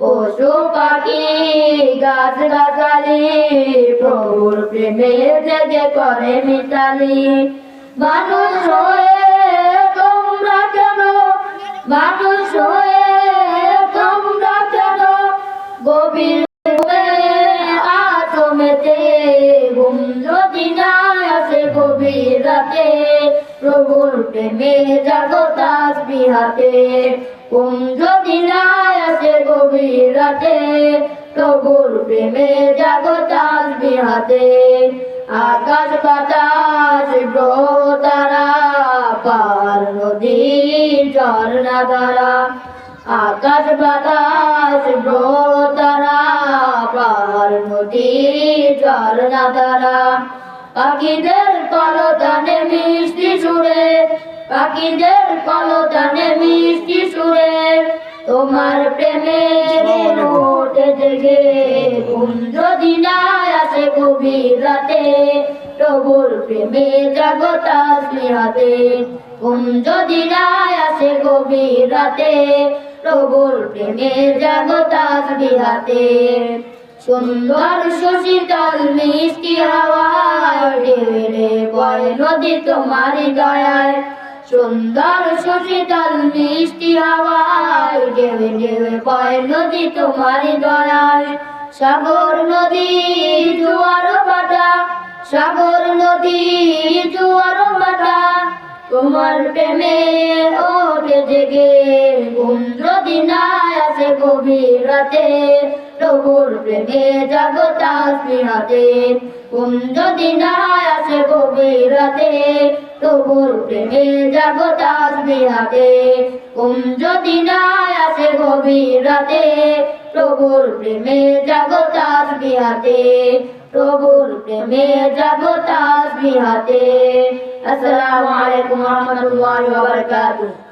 পশু পাখি, গাছ গাছালি, প্রভুর প্রেমে জেগে করে মিতালি। মানুষ হয়ে তোমরা কেন? মানুষ হয়ে তোমরা কেন? গভীর ঘুমে আছো মেতে ঘুম যদি না আসে গভীর রাতে, প্রভুর প্রেমে জাগো তাসবিহাতে ঘুম যদি না গভীর রাতে প্রভুর প্রেমে জাগো তাসবিহাতে আকাশ বাতাস তারা পার নদী, ঝর্ণা দ্বারা। আকাশ বাতাস তারা পার নদী, ঝর্ণা দ্বারা। পাখিদের কলতানে মিষ্টি সুরে পাখিদের কলতানে জেগে যদি না আসে গভীর রাতে। প্রভুর প্রেমে জাগতা স্নেহাতে যদি না আসে গভীর রাতে। প্রভুর প্রেমে জাগতা স্নেহাতে সুন্দর শশীতল মিষ্টি হাওয়ায় ঢেলে বয় নদী তোমারি দয়ায়। সুন্দর শশীতল মিষ্টি হাওয়ায় ঢেলে ঢেলে বয় নদী তোমারি দয়ায় সাগর নদী, জোয়ার বাটা সাগর নদী, জোয়ার বাটা তোমার প্রেমে ওঠে জেগে ঘুম যদি না আসে গভীর রাতে। প্রভুর প্রেমে জাগতা স্নেহাতে ঘুম যদি না আসে গভীর রাতে প্রভুর প্রেমে জাগতা স্নেহাতে ঘুম যদি না আসে গভীর রাতে প্রভুর প্রেমে জাগতা স্নেহাতে প্রভুর প্রেমে জাগতা স্নেহাতে আসসালামু আলাইকুম ওয়া রাহমাতুল্লাহি ওয়া বারাকাতুহু।